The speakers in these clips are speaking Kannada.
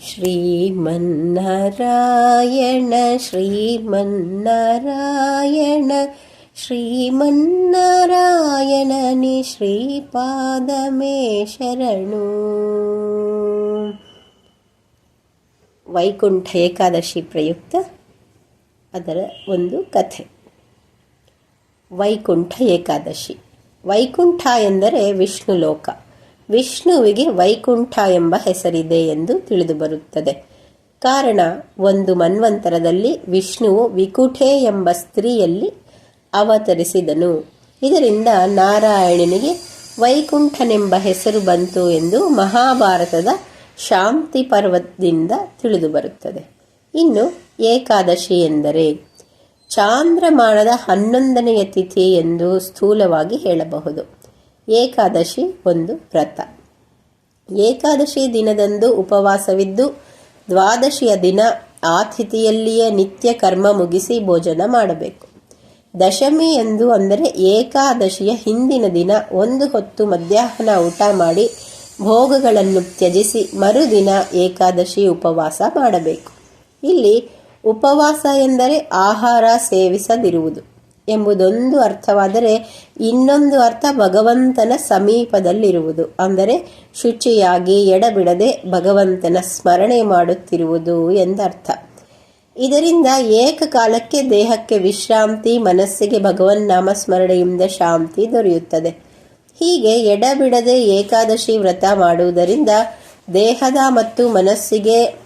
श्रीमन्नारायण श्रीमन्नारायण ಶ್ರೀಮನ್ನಾರಾಯಣನಿ ಶ್ರೀಪಾದಮೇ ಶರಣು ವೈಕುಂಠ ಏಕಾದಶಿ ಪ್ರಯುಕ್ತ ಅದರ ಒಂದು ಕಥೆ ವೈಕುಂಠ ಏಕಾದಶಿ ವೈಕುಂಠ ಎಂದರೆ ವಿಷ್ಣು ಲೋಕ ವಿಷ್ಣುವಿಗೆ ವೈಕುಂಠ ಎಂಬ ಹೆಸರಿದೆ ಎಂದು ತಿಳಿದುಬರುತ್ತದೆ. ಕಾರಣ, ಒಂದು ಮನ್ವಂತರದಲ್ಲಿ ವಿಷ್ಣುವು ವಿಕುಠೆ ಎಂಬ ಸ್ತ್ರೀಯಲ್ಲಿ ಅವತರಿಸಿದನು. ಇದರಿಂದ ನಾರಾಯಣನಿಗೆ ವೈಕುಂಠನೆಂಬ ಹೆಸರು ಬಂತು ಎಂದು ಮಹಾಭಾರತದ ಶಾಂತಿ ಪರ್ವದಿಂದ ತಿಳಿದುಬರುತ್ತದೆ. ಇನ್ನು ಏಕಾದಶಿ ಎಂದರೆ ಚಾಂದ್ರಮಾನದ ಹನ್ನೊಂದನೆಯ ತಿಥಿ ಎಂದು ಸ್ಥೂಲವಾಗಿ ಹೇಳಬಹುದು. ಏಕಾದಶಿ ಒಂದು ವ್ರತ. ಏಕಾದಶಿ ದಿನದಂದು ಉಪವಾಸವಿದ್ದು, ದ್ವಾದಶಿಯ ದಿನ ಆ ತಿಥಿಯಲ್ಲಿಯೇ ನಿತ್ಯ ಕರ್ಮ ಮುಗಿಸಿ ಭೋಜನ ಮಾಡಬೇಕು. ದಶಮಿ ಎಂದು ಅಂದರೆ ಏಕಾದಶಿಯ ಹಿಂದಿನ ದಿನ ಒಂದು ಹೊತ್ತು ಮಧ್ಯಾಹ್ನ ಊಟ ಮಾಡಿ ಭೋಗಗಳನ್ನು ತ್ಯಜಿಸಿ ಮರುದಿನ ಏಕಾದಶಿ ಉಪವಾಸ ಮಾಡಬೇಕು. ಇಲ್ಲಿ ಉಪವಾಸ ಎಂದರೆ ಆಹಾರ ಸೇವಿಸದಿರುವುದು. ಎಂಬುದೊಂದು ಅರ್ಥವಾದರೆ ಇನ್ನೊಂದು ಅರ್ಥ ಭಗವಂತನ ಸಮೀಪದಲ್ಲಿರುವುದು. ಅಂದರೆ ಶುಚಿಯಾಗಿ ಎಡಬಿಡದೆ ಭಗವಂತನ ಸ್ಮರಣೆ ಮಾಡುತ್ತಿರುವುದು ಎಂದರ್ಥ. ಇದರಿಂದ ಏಕಕಾಲಕ್ಕೆ ದೇಹಕ್ಕೆ ವಿಶ್ರಾಂತಿ, ಮನಸ್ಸಿಗೆ ಭಗವನ್ ನಾಮಸ್ಮರಣೆಯಿಂದ ಶಾಂತಿ ದೊರೆಯುತ್ತದೆ. ಹೀಗೆ ಎಡಬಿಡದೆ ಏಕಾದಶಿ ವ್ರತ ಮಾಡುವುದರಿಂದ ದೇಹದ ಮತ್ತು ಮನಸ್ಸಿಗೆ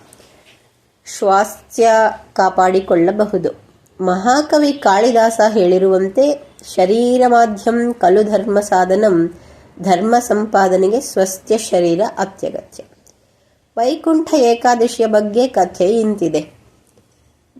ಸ್ವಾಸ್ಥ್ಯ ಕಾಪಾಡಿಕೊಳ್ಳಬಹುದು. ಮಹಾಕವಿ ಕಾಳಿದಾಸ ಹೇಳಿರುವಂತೆ ಶರೀರ ಮಾಧ್ಯಂ ಕಲು ಧರ್ಮ ಸಾಧನಂ, ಧರ್ಮ ಸಂಪಾದನೆಗೆ ಸ್ವಸ್ಥ್ಯ ಶರೀರ ಅತ್ಯಗತ್ಯ. ವೈಕುಂಠ ಏಕಾದಶಿಯ ಬಗ್ಗೆ ಕಥೆ ಇಂತಿದೆ.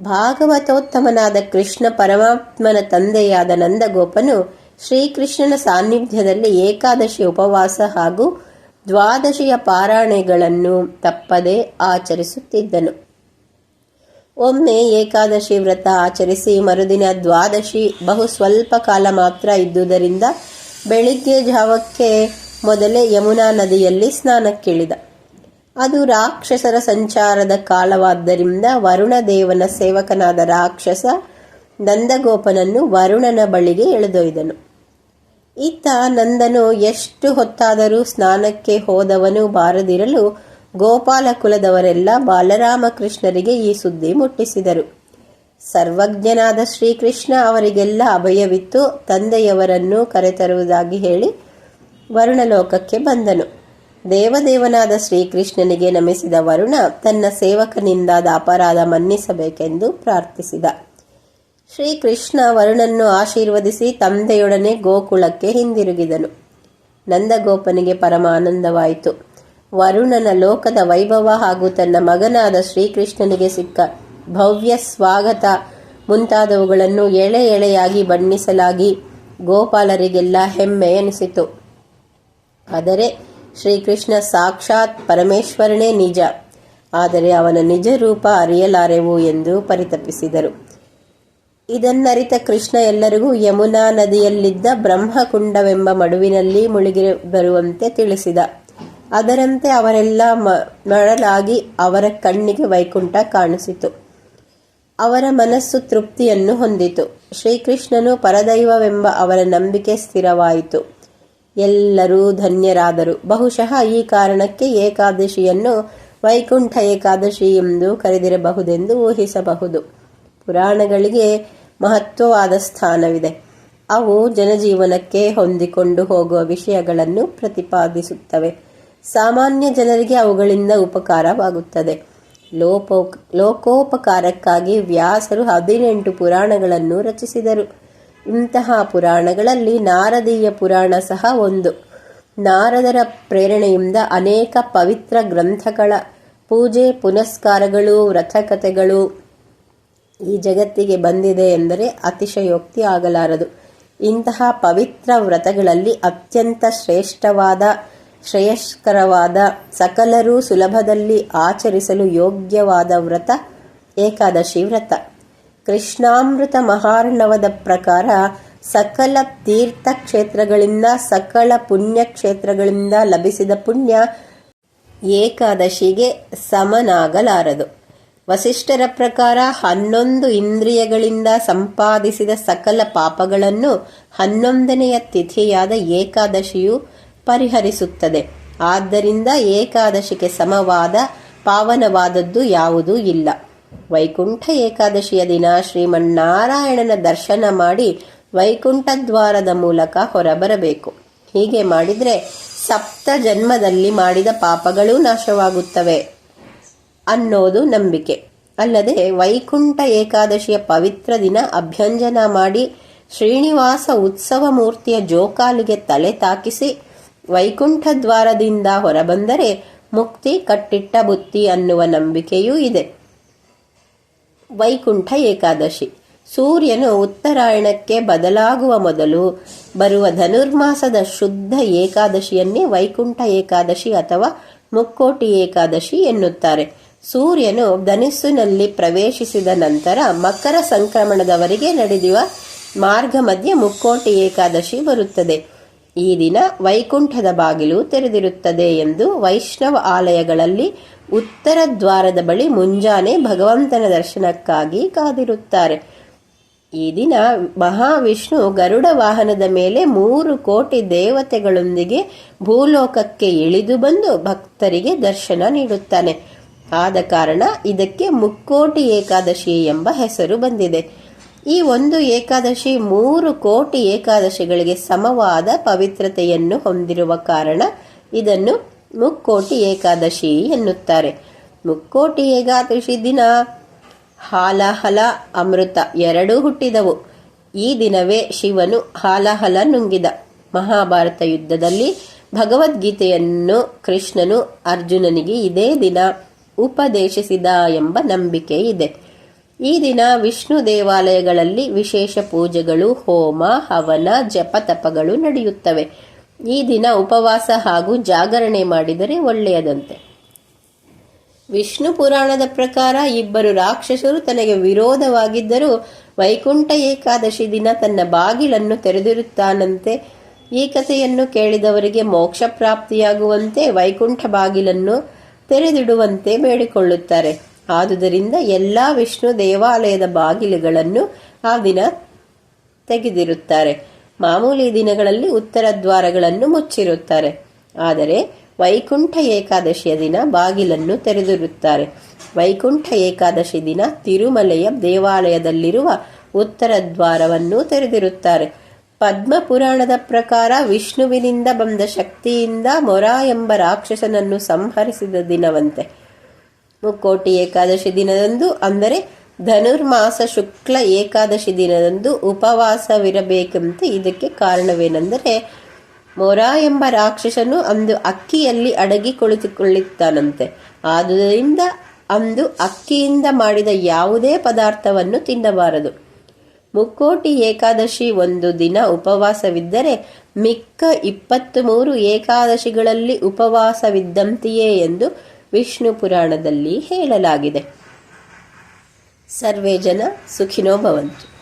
ಭಾಗವತೋತ್ತಮನಾದ ಕೃಷ್ಣ ಪರಮಾತ್ಮನ ತಂದೆಯಾದ ನಂದಗೋಪನು ಶ್ರೀಕೃಷ್ಣನ ಸಾನ್ನಿಧ್ಯದಲ್ಲಿ ಏಕಾದಶಿ ಉಪವಾಸ ಹಾಗೂ ದ್ವಾದಶಿಯ ಪಾರಾಯಣೆಗಳನ್ನು ತಪ್ಪದೆ ಆಚರಿಸುತ್ತಿದ್ದನು. ಒಮ್ಮೆ ಏಕಾದಶಿ ವ್ರತ ಆಚರಿಸಿ ಮರುದಿನ ದ್ವಾದಶಿ ಬಹು ಸ್ವಲ್ಪ ಕಾಲ ಮಾತ್ರ ಇದ್ದುದರಿಂದ ಬೆಳಿಗ್ಗೆ ಜಾವಕ್ಕೆ ಮೊದಲೇ ಯಮುನಾ ನದಿಯಲ್ಲಿ ಸ್ನಾನಕ್ಕಿಳಿದ. ಅದು ರಾಕ್ಷಸರ ಸಂಚಾರದ ಕಾಲವಾದ್ದರಿಂದ ವರುಣದೇವನ ಸೇವಕನಾದ ರಾಕ್ಷಸ ನಂದಗೋಪನನ್ನು ವರುಣನ ಬಳಿಗೆ ಎಳೆದೊಯ್ದನು. ಇತ್ತ ನಂದನು ಎಷ್ಟು ಹೊತ್ತಾದರೂ ಸ್ನಾನಕ್ಕೆ ಹೋದವನು ಬಾರದಿರಲು ಗೋಪಾಲ ಕುಲದವರೆಲ್ಲ ಬಾಲರಾಮಕೃಷ್ಣರಿಗೆ ಈ ಸುದ್ದಿ ಮುಟ್ಟಿಸಿದರು. ಸರ್ವಜ್ಞನಾದ ಶ್ರೀಕೃಷ್ಣ ಅವರಿಗೆಲ್ಲ ಅಭಯವಿತ್ತು. ತಂದೆಯವರನ್ನು ಕರೆತರುವುದಾಗಿ ಹೇಳಿ ವರುಣಲೋಕಕ್ಕೆ ಬಂದನು. ದೇವದೇವನಾದ ಶ್ರೀಕೃಷ್ಣನಿಗೆ ನಮಿಸಿದ ವರುಣ ತನ್ನ ಸೇವಕನಿಂದಾದ ಅಪರಾಧ ಮನ್ನಿಸಬೇಕೆಂದು ಪ್ರಾರ್ಥಿಸಿದ. ಶ್ರೀಕೃಷ್ಣ ವರುಣನ್ನು ಆಶೀರ್ವದಿಸಿ ತಂದೆಯೊಡನೆ ಗೋಕುಳಕ್ಕೆ ಹಿಂದಿರುಗಿದನು. ನಂದಗೋಪನಿಗೆ ಪರಮ ಆನಂದವಾಯಿತು ವರುಣನ ಲೋಕದ ವೈಭವ ಹಾಗೂ ತನ್ನ ಮಗನಾದ ಶ್ರೀಕೃಷ್ಣನಿಗೆ ಸಿಕ್ಕ ಭವ್ಯ ಸ್ವಾಗತ. ಮುಂತಾದವುಗಳನ್ನು ಎಳೆ ಎಳೆಯಾಗಿ ಬಣ್ಣಿಸಲಾಗಿ ಗೋಪಾಲರಿಗೆಲ್ಲ ಹೆಮ್ಮೆ ಎನಿಸಿತು. ಆದರೆ ಶ್ರೀಕೃಷ್ಣ ಸಾಕ್ಷಾತ್ ಪರಮೇಶ್ವರನೇ ನಿಜ. ಆದರೆ ಅವನ ನಿಜ ರೂಪ ಅರಿಯಲಾರೆವು ಎಂದು ಪರಿತಪಿಸಿದರು. ಇದನ್ನರಿತ ಕೃಷ್ಣ ಎಲ್ಲರಿಗೂ ಯಮುನಾ ನದಿಯಲ್ಲಿದ್ದ ಬ್ರಹ್ಮಕುಂಡವೆಂಬ ಮಡುವಿನಲ್ಲಿ ಮುಳುಗಿ ಬರುವಂತೆ ತಿಳಿಸಿದ. ಅದರಂತೆ ಅವರೆಲ್ಲ ಮರಳಾಗಿ ಅವರ ಕಣ್ಣಿಗೆ ವೈಕುಂಠ ಕಾಣಿಸಿತು. ಅವರ ಮನಸ್ಸು ತೃಪ್ತಿಯನ್ನು ಹೊಂದಿತು. ಶ್ರೀಕೃಷ್ಣನು ಪರದೈವವೆಂಬ ಅವರ ನಂಬಿಕೆ ಸ್ಥಿರವಾಯಿತು. ಎಲ್ಲರೂ ಧನ್ಯರಾದರು. ಬಹುಶಃ ಈ ಕಾರಣಕ್ಕೆ ಏಕಾದಶಿಯನ್ನು ವೈಕುಂಠ ಏಕಾದಶಿ ಎಂದು ಕರೆದಿರಬಹುದೆಂದು ಊಹಿಸಬಹುದು. ಪುರಾಣಗಳಿಗೆ ಮಹತ್ವವಾದ ಸ್ಥಾನವಿದೆ. ಅವು ಜನಜೀವನಕ್ಕೆ ಹೊಂದಿಕೊಂಡು ಹೋಗುವ ವಿಷಯಗಳನ್ನು ಪ್ರತಿಪಾದಿಸುತ್ತವೆ. ಸಾಮಾನ್ಯ ಜನರಿಗೆ ಅವುಗಳಿಂದ ಉಪಕಾರವಾಗುತ್ತದೆ. ಲೋಪೋ, ಲೋಕೋಪಕಾರಕ್ಕಾಗಿ ವ್ಯಾಸರು ಹದಿನೆಂಟು ಪುರಾಣಗಳನ್ನು ರಚಿಸಿದರು. ಇಂತಹ ಪುರಾಣಗಳಲ್ಲಿ ನಾರದೀಯ ಪುರಾಣ ಸಹ ಒಂದು. ನಾರದರ ಪ್ರೇರಣೆಯಿಂದ ಅನೇಕ ಪವಿತ್ರ ಗ್ರಂಥಗಳ ಪೂಜೆ, ಪುನಸ್ಕಾರಗಳು, ವ್ರತಕಥೆಗಳು ಈ ಜಗತ್ತಿಗೆ ಬಂದಿದೆ ಎಂದರೆ ಅತಿಶಯೋಕ್ತಿ ಆಗಲಾರದು. ಇಂತಹ ಪವಿತ್ರ ವ್ರತಗಳಲ್ಲಿ ಅತ್ಯಂತ ಶ್ರೇಷ್ಠವಾದ ಶ್ರೇಯಸ್ಕರವಾದ ಸಕಲರೂ ಸುಲಭದಲ್ಲಿ ಆಚರಿಸಲು ಯೋಗ್ಯವಾದ ವ್ರತ ಏಕಾದಶಿ ವ್ರತ. ಕೃಷ್ಣಾಮೃತ ಮಹಾರ್ಣವದ ಪ್ರಕಾರ ಸಕಲ ತೀರ್ಥ ಕ್ಷೇತ್ರಗಳಿಂದ, ಸಕಲ ಪುಣ್ಯ ಕ್ಷೇತ್ರಗಳಿಂದ ಲಭಿಸಿದ ಪುಣ್ಯ ಏಕಾದಶಿಗೆ ಸಮನಾಗಲಾರದು. ವಸಿಷ್ಠರ ಪ್ರಕಾರ ಹನ್ನೊಂದು ಇಂದ್ರಿಯಗಳಿಂದ ಸಂಪಾದಿಸಿದ ಸಕಲ ಪಾಪಗಳನ್ನು ಹನ್ನೊಂದನೆಯ ತಿಥಿಯಾದ ಏಕಾದಶಿಯು ಪರಿಹರಿಸುತ್ತದೆ. ಆದ್ದರಿಂದ ಏಕಾದಶಿಗೆ ಸಮವಾದ ಪಾವನವಾದದ್ದು ಯಾವುದೂ ಇಲ್ಲ. ವೈಕುಂಠ ಏಕಾದಶಿಯ ದಿನ ಶ್ರೀಮನ್ನಾರಾಯಣನ ದರ್ಶನ ಮಾಡಿ ವೈಕುಂಠ ದ್ವಾರದ ಮೂಲಕ ಹೊರಬರಬೇಕು. ಹೀಗೆ ಮಾಡಿದರೆ ಸಪ್ತ ಜನ್ಮದಲ್ಲಿ ಮಾಡಿದ ಪಾಪಗಳೂ ನಾಶವಾಗುತ್ತವೆ ಅನ್ನೋದು ನಂಬಿಕೆ. ಅಲ್ಲದೆ ವೈಕುಂಠ ಏಕಾದಶಿಯ ಪವಿತ್ರ ದಿನ ಅಭ್ಯಂಜನ ಮಾಡಿ ಶ್ರೀನಿವಾಸ ಉತ್ಸವ ಮೂರ್ತಿಯ ಜೋಕಾಲಿಗೆ ತಲೆ ತಾಕಿಸಿ ವೈಕುಂಠ ದ್ವಾರದಿಂದ ಹೊರಬಂದರೆ ಮುಕ್ತಿ ಕಟ್ಟಿಟ್ಟ ಬುತ್ತಿ ಅನ್ನುವ ನಂಬಿಕೆಯೂ ಇದೆ. ವೈಕುಂಠ ಏಕಾದಶಿ. ಸೂರ್ಯನು ಉತ್ತರಾಯಣಕ್ಕೆ ಬದಲಾಗುವ ಮೊದಲು ಬರುವ ಧನುರ್ಮಾಸದ ಶುದ್ಧ ಏಕಾದಶಿಯನ್ನೇ ವೈಕುಂಠ ಏಕಾದಶಿ ಅಥವಾ ಮುಕ್ಕೋಟಿ ಏಕಾದಶಿ ಎನ್ನುತ್ತಾರೆ. ಸೂರ್ಯನು ಧನುಸ್ಸಿನಲ್ಲಿ ಪ್ರವೇಶಿಸಿದ ನಂತರ ಮಕರ ಸಂಕ್ರಮಣದವರೆಗೆ ನಡೆಯುವ ಮಾರ್ಗ ಮಧ್ಯೆ ಮುಕ್ಕೋಟಿ ಏಕಾದಶಿ ಬರುತ್ತದೆ. ಈ ದಿನ ವೈಕುಂಠದ ಬಾಗಿಲು ತೆರೆದಿರುತ್ತದೆ ಎಂದು ವೈಷ್ಣವ ಆಲಯಗಳಲ್ಲಿ ಉತ್ತರ ದ್ವಾರದ ಬಳಿ ಮುಂಜಾನೆ ಭಗವಂತನ ದರ್ಶನಕ್ಕಾಗಿ ಕಾದಿರುತ್ತಾರೆ. ಈ ದಿನ ಮಹಾವಿಷ್ಣು ಗರುಡ ವಾಹನದ ಮೇಲೆ ಮೂರು ಕೋಟಿ ದೇವತೆಗಳೊಂದಿಗೆ ಭೂಲೋಕಕ್ಕೆ ಇಳಿದು ಬಂದು ಭಕ್ತರಿಗೆ ದರ್ಶನ ನೀಡುತ್ತಾನೆ. ಆದ ಕಾರಣ ಇದಕ್ಕೆ ಮುಕ್ಕೋಟಿ ಏಕಾದಶಿ ಎಂಬ ಹೆಸರು ಬಂದಿದೆ. ಈ ಒಂದು ಏಕಾದಶಿ ಮೂರು ಕೋಟಿ ಏಕಾದಶಿಗಳಿಗೆ ಸಮವಾದ ಪವಿತ್ರತೆಯನ್ನು ಹೊಂದಿರುವ ಕಾರಣ ಇದನ್ನು ಮುಕ್ಕೋಟಿ ಏಕಾದಶಿ ಎನ್ನುತ್ತಾರೆ. ಮುಕ್ಕೋಟಿ ಏಕಾದಶಿ ದಿನ ಹಾಲಹಲ, ಅಮೃತ ಎರಡೂ ಹುಟ್ಟಿದವು. ಈ ದಿನವೇ ಶಿವನು ಹಾಲಹಲ ನುಂಗಿದ. ಮಹಾಭಾರತ ಯುದ್ಧದಲ್ಲಿ ಭಗವದ್ಗೀತೆಯನ್ನು ಕೃಷ್ಣನು ಅರ್ಜುನನಿಗೆ ಇದೇ ದಿನ ಉಪದೇಶಿಸಿದ ಎಂಬ ನಂಬಿಕೆ ಇದೆ. ಈ ದಿನ ವಿಷ್ಣು ದೇವಾಲಯಗಳಲ್ಲಿ ವಿಶೇಷ ಪೂಜೆಗಳು, ಹೋಮ, ಹವನ, ಜಪತಪಗಳು ನಡೆಯುತ್ತವೆ. ಈ ದಿನ ಉಪವಾಸ ಹಾಗೂ ಜಾಗರಣೆ ಮಾಡಿದರೆ ಒಳ್ಳೆಯದಂತೆ. ವಿಷ್ಣು ಪುರಾಣದ ಪ್ರಕಾರ ಇಬ್ಬರು ರಾಕ್ಷಸರು ತನಗೆ ವಿರೋಧವಾಗಿದ್ದರೂ ವೈಕುಂಠ ಏಕಾದಶಿ ದಿನ ತನ್ನ ಬಾಗಿಲನ್ನು ತೆರೆದಿರುತ್ತಾನಂತೆ. ಈ ಕಥೆಯನ್ನು ಕೇಳಿದವರಿಗೆ ಮೋಕ್ಷ ಪ್ರಾಪ್ತಿಯಾಗುವಂತೆ ವೈಕುಂಠ ಬಾಗಿಲನ್ನು ತೆರೆದಿಡುವಂತೆ ಬೇಡಿಕೊಳ್ಳುತ್ತಾರೆ. ಆದುದರಿಂದ ಎಲ್ಲ ವಿಷ್ಣು ದೇವಾಲಯದ ಬಾಗಿಲುಗಳನ್ನು ಆ ದಿನ ತೆಗೆದಿರುತ್ತಾರೆ. ಮಾಮೂಲಿ ದಿನಗಳಲ್ಲಿ ಉತ್ತರ ದ್ವಾರಗಳನ್ನು ಮುಚ್ಚಿರುತ್ತಾರೆ. ಆದರೆ ವೈಕುಂಠ ಏಕಾದಶಿಯ ದಿನ ಬಾಗಿಲನ್ನು ತೆರೆದಿರುತ್ತಾರೆ. ವೈಕುಂಠ ಏಕಾದಶಿ ದಿನ ತಿರುಮಲೆಯ ದೇವಾಲಯದಲ್ಲಿರುವ ಉತ್ತರ ದ್ವಾರವನ್ನು ತೆರೆದಿರುತ್ತಾರೆ. ಪದ್ಮ ಪುರಾಣದ ಪ್ರಕಾರ ವಿಷ್ಣುವಿನಿಂದ ಬಂದ ಶಕ್ತಿಯಿಂದ ಮೊರ ಎಂಬ ರಾಕ್ಷಸನನ್ನು ಸಂಹರಿಸಿದ ದಿನವಂತೆ. ಮುಕ್ಕೋಟಿ ಏಕಾದಶಿ ದಿನದಂದು, ಅಂದರೆ ಧನುರ್ಮಾಸ ಶುಕ್ಲ ಏಕಾದಶಿ ದಿನದಂದು ಉಪವಾಸವಿರಬೇಕೆಂತ ಇದಕ್ಕೆ ಕಾರಣವೇನೆಂದರೆ, ಮೊರ ಎಂಬ ರಾಕ್ಷಸನು ಅಂದು ಅಕ್ಕಿಯಲ್ಲಿ ಅಡಗಿ ಕುಳಿತುಕೊಳ್ಳುತ್ತಾನಂತೆ ಆದುದರಿಂದ ಅಂದು ಅಕ್ಕಿಯಿಂದ ಮಾಡಿದ ಯಾವುದೇ ಪದಾರ್ಥವನ್ನು ತಿನ್ನಬಾರದು. ಮುಕ್ಕೋಟಿ ಏಕಾದಶಿ ಒಂದು ದಿನ ಉಪವಾಸವಿದ್ದರೆ, ಮಿಕ್ಕ ಇಪ್ಪತ್ತ್ ಮೂರು ಏಕಾದಶಿಗಳಲ್ಲಿ ಉಪವಾಸವಿದ್ದಂತೆಯೇ ಎಂದು ವಿಷ್ಣು ಪುರಾಣದಲ್ಲಿ ಹೇಳಲಾಗಿದೆ. ಸರ್ವೇ ಜನ ಸುಖಿನೋ ಭವಂತು.